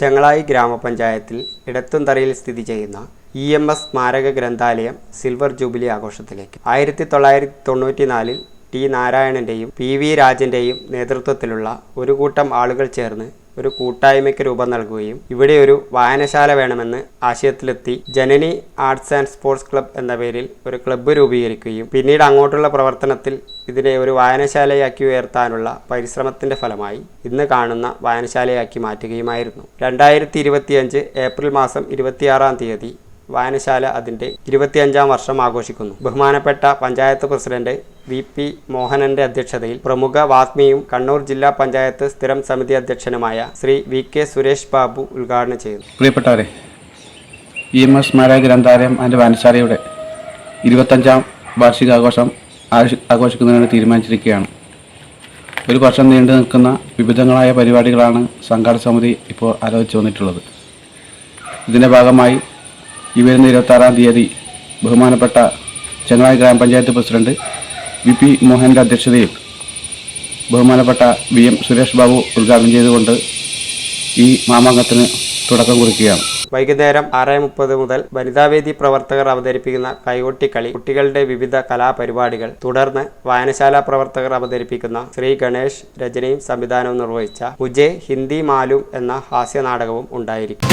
ചെങ്ങളായി ഗ്രാമപഞ്ചായത്തിൽ ഇടത്തുംതറയിൽ സ്ഥിതി ചെയ്യുന്ന ഇ എം എസ് സ്മാരക ഗ്രന്ഥാലയം സിൽവർ ജൂബിലി ആഘോഷത്തിലേക്ക്. ആയിരത്തി തൊള്ളായിരത്തി തൊണ്ണൂറ്റിനാലിൽ ടി നാരായണന്റെയും പി വി രാജന്റെയും നേതൃത്വത്തിലുള്ള ഒരു കൂട്ടം ആളുകൾ ചേർന്ന് ഒരു കൂട്ടായ്മയ്ക്ക് രൂപം നൽകുകയും ഇവിടെ ഒരു വായനശാല വേണമെന്ന് ആശയത്തിലെത്തി Janani arts and sports club എന്ന പേരിൽ ഒരു ക്ലബ്ബ് രൂപീകരിക്കുകയും പിന്നീട് അങ്ങോട്ടുള്ള പ്രവർത്തനത്തിൽ ഇതിനെ ഒരു വായനശാലയാക്കി ഉയർത്താനുള്ള പരിശ്രമത്തിന്റെ ഫലമായി ഇന്ന് കാണുന്ന വായനശാലയാക്കി മാറ്റുകയുമായിരുന്നു. രണ്ടായിരത്തി ഏപ്രിൽ മാസം ഇരുപത്തിയാറാം തീയതി വായനശാല അതിന്റെ ഇരുപത്തിയഞ്ചാം വർഷം ആഘോഷിക്കുന്നു. ബഹുമാനപ്പെട്ട പഞ്ചായത്ത് പ്രസിഡന്റ് വി പി മോഹനന്റെ അധ്യക്ഷതയിൽ പ്രമുഖ വാഗ്മിയും കണ്ണൂർ ജില്ലാ പഞ്ചായത്ത് സ്ഥിരം സമിതി അധ്യക്ഷനുമായ ശ്രീ വി കെ സുരേഷ് ബാബു ഉദ്ഘാടനം ചെയ്തു. പ്രിയപ്പെട്ടവരെ ഇ എം എസ് സ്മാരക ഗ്രന്ഥാലയം അതിന്റെ വായനശാലയുടെ ഇരുപത്തഞ്ചാം വാർഷികാഘോഷം ആഘോഷി- ആഘോഷിക്കുന്നതിന് തീരുമാനിച്ചിരിക്കുകയാണ്. ഒരു വർഷം നീണ്ടു നിൽക്കുന്ന വിവിധങ്ങളായ പരിപാടികളാണ് സംഘാടക സമിതി ഇപ്പോൾ ആലോചിച്ച് വന്നിട്ടുള്ളത്. ഇതിന്റെ ഭാഗമായി ഈ വരുന്ന ഇരുപത്താറാം തീയതി ബഹുമാനപ്പെട്ട ചെങ്ങളായി ഗ്രാമപഞ്ചായത്ത് പ്രസിഡന്റ് വി പി മോഹന്റെ അധ്യക്ഷതയിൽ ബഹുമാനപ്പെട്ട വി എം സുരേഷ് ബാബു ഉദ്ഘാടനം ചെയ്തുകൊണ്ട് ഈ മാമാങ്കത്തിന് തുടക്കം കുറിക്കുകയാണ്. വൈകുന്നേരം ആറ് മുപ്പത് മുതൽ വനിതാവേദി പ്രവർത്തകർ അവതരിപ്പിക്കുന്ന കൈകൊട്ടിക്കളി കുട്ടികളുടെ വിവിധ കലാപരിപാടികൾ തുടർന്ന് വായനശാല പ്രവർത്തകർ അവതരിപ്പിക്കുന്ന ശ്രീ ഗണേഷ് രചനയും സംവിധാനവും നിർവഹിച്ച മുജെ ഹിന്ദി മാലും എന്ന ഹാസ്യ നാടകവും ഉണ്ടായിരിക്കും.